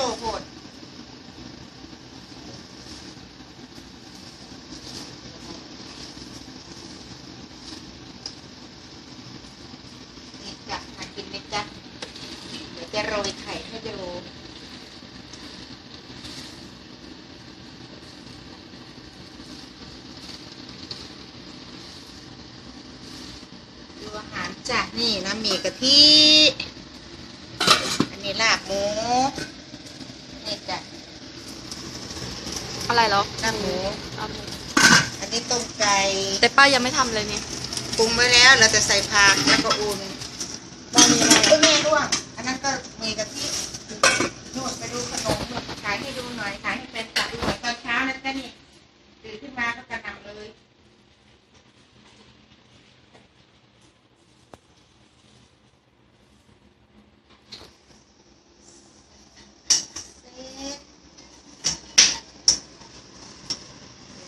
โชว์โพดนี่จะมากินไหมจ๊ะเดี๋ยวจะโรยไข่ให้ดูดูอาหารจ้ะนี่นะมีกะทิอันนี้ลาบหมู นี่จ้ะอะไรเหรอลาบหมูเอาหมูอันนี้ต้มไก่แต่ป้ายังไม่ทำเลยนี่ปรุงไว้แล้วเราจะใส่ผักแล้วก็อุ่นบ้านนี้อะไรเอ้ยแม่ร่วงอันนั้นก็มีกะทินู่นไปดูขนมนู่นขายให้ดูหน่อย ขายให้เป็นจัดดูหน่อยตอนเช้านะจ๊ะนี่ตื่นขึ้นมาก็กระหน่ำเลย เสร็จ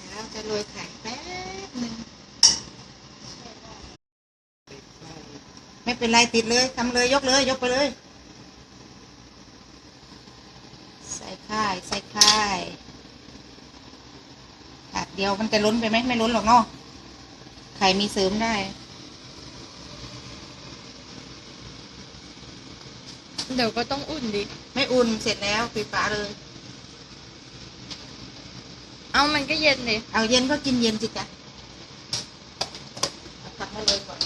แล้วจะโรยไข่แป๊บหนึ่งไม่เป็นไรติดเลยทำเลยยกเลย ยกไปเลย ใส่ข่ายใส่ข่ายถาดเดียวมันจะล้นไปไหมไม่ล้นหรอกเนาะไข่มีเสริมได้เดี๋ยวก็ต้องอุ่นดิ ไม่อุ่นเสร็จแล้วปิดฝาเลย เอามันก็เย็นดิเอาเย็นก็กินเย็นสิจ๊ะเอาผักมาเลยก่อน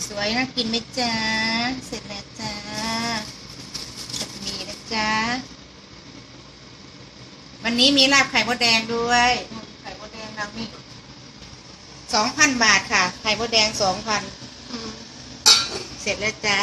ส วยนะกินไหมจ๊ะ เสร็จแล้วจ้าผัดหมีนะจ๊ะ วันนี้มีลาบไข่มดแดงด้วยนู่นไข่มดแดงเรานี่สองพันบาทค่ะ ไข่มดแดงสองพันอืมเสร็จแล้วจ้า